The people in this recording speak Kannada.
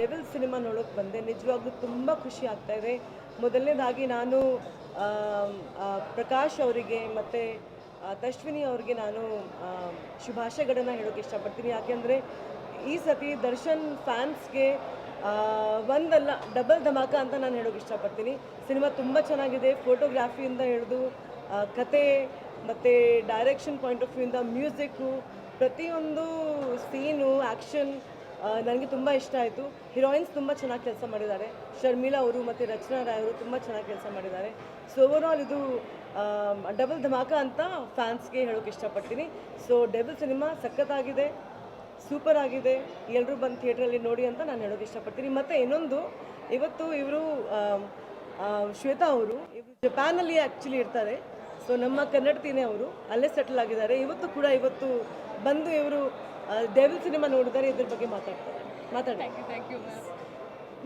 ಡೆವಿಲ್ ಸಿನಿಮಾ ನೋಡೋಕೆ ಬಂದೆ. ನಿಜವಾಗ್ಲೂ ತುಂಬ ಖುಷಿ ಆಗ್ತಾ ಇದೆ. ಮೊದಲನೇದಾಗಿ ನಾನು ಪ್ರಕಾಶ್ ಅವರಿಗೆ ಮತ್ತು ತಶ್ವಿನಿ ಅವರಿಗೆ ನಾನು ಶುಭಾಶಯಗಳನ್ನು ಹೇಳೋಕೆ ಇಷ್ಟಪಡ್ತೀನಿ. ಯಾಕೆಂದರೆ ಈ ಸತಿ ದರ್ಶನ್ ಫ್ಯಾನ್ಸ್ಗೆ ಒಂದಲ್ಲ, ಡಬಲ್ ಧಮಾಕ ಅಂತ ನಾನು ಹೇಳೋಕೆ ಇಷ್ಟಪಡ್ತೀನಿ. ಸಿನಿಮಾ ತುಂಬ ಚೆನ್ನಾಗಿದೆ. ಫೋಟೋಗ್ರಾಫಿಯಿಂದ ಹಿಡಿದು ಕತೆ ಮತ್ತು ಡೈರೆಕ್ಷನ್ ಪಾಯಿಂಟ್ ಆಫ್ ವ್ಯೂಯಿಂದ ಮ್ಯೂಸಿಕ್ಕು ಪ್ರತಿಯೊಂದು ಸೀನು ಆ್ಯಕ್ಷನ್ ನನಗೆ ತುಂಬ ಇಷ್ಟ ಆಯಿತು. ಹೀರೋಯಿನ್ಸ್ ತುಂಬ ಚೆನ್ನಾಗಿ ಕೆಲಸ ಮಾಡಿದ್ದಾರೆ. ಶರ್ಮಿಲಾ ಅವರು ಮತ್ತು ರಚನಾ ರಾಯ್ ಅವರು ತುಂಬ ಚೆನ್ನಾಗಿ ಕೆಲಸ ಮಾಡಿದ್ದಾರೆ. ಸೊ ಓವರಾಲ್ ಇದು ಡಬಲ್ ಧಮಾಕ ಅಂತ ಫ್ಯಾನ್ಸ್ಗೆ ಹೇಳೋಕೆ ಇಷ್ಟಪಡ್ತೀನಿ. ಸೊ ಡಬಲ್ ಸಿನಿಮಾ ಸಖತ್ತಾಗಿದೆ ಸೂಪರ್ ಆಗಿದೆ. ಎಲ್ಲರೂ ಬಂದು ಥಿಯೇಟ್ರಲ್ಲಿ ನೋಡಿ ಅಂತ ನಾನು ಹೇಳೋಕೆ ಇಷ್ಟಪಡ್ತೀನಿ. ಮತ್ತು ಇನ್ನೊಂದು, ಇವತ್ತು ಇವರು ಶ್ವೇತಾ ಅವರು ಇವರು ಜಪಾನಲ್ಲಿ ಆ್ಯಕ್ಚುಲಿ ಇರ್ತಾರೆ. ಸೊ ನಮ್ಮ ಕನ್ನಡತಿನೇ ಅವರು, ಅಲ್ಲೇ ಸೆಟಲ್ ಆಗಿದ್ದಾರೆ. ಇವತ್ತು ಕೂಡ ಇವತ್ತು ಬಂದು ಇವರು ಡೆವಿಲ್ ಸಿನಿಮಾ ನೋಡಿದರೆ ಇದ್ರ ಬಗ್ಗೆ ಮಾತಾಡ್ತಾರೆ. ಮಾತಾಡಿ. Thank you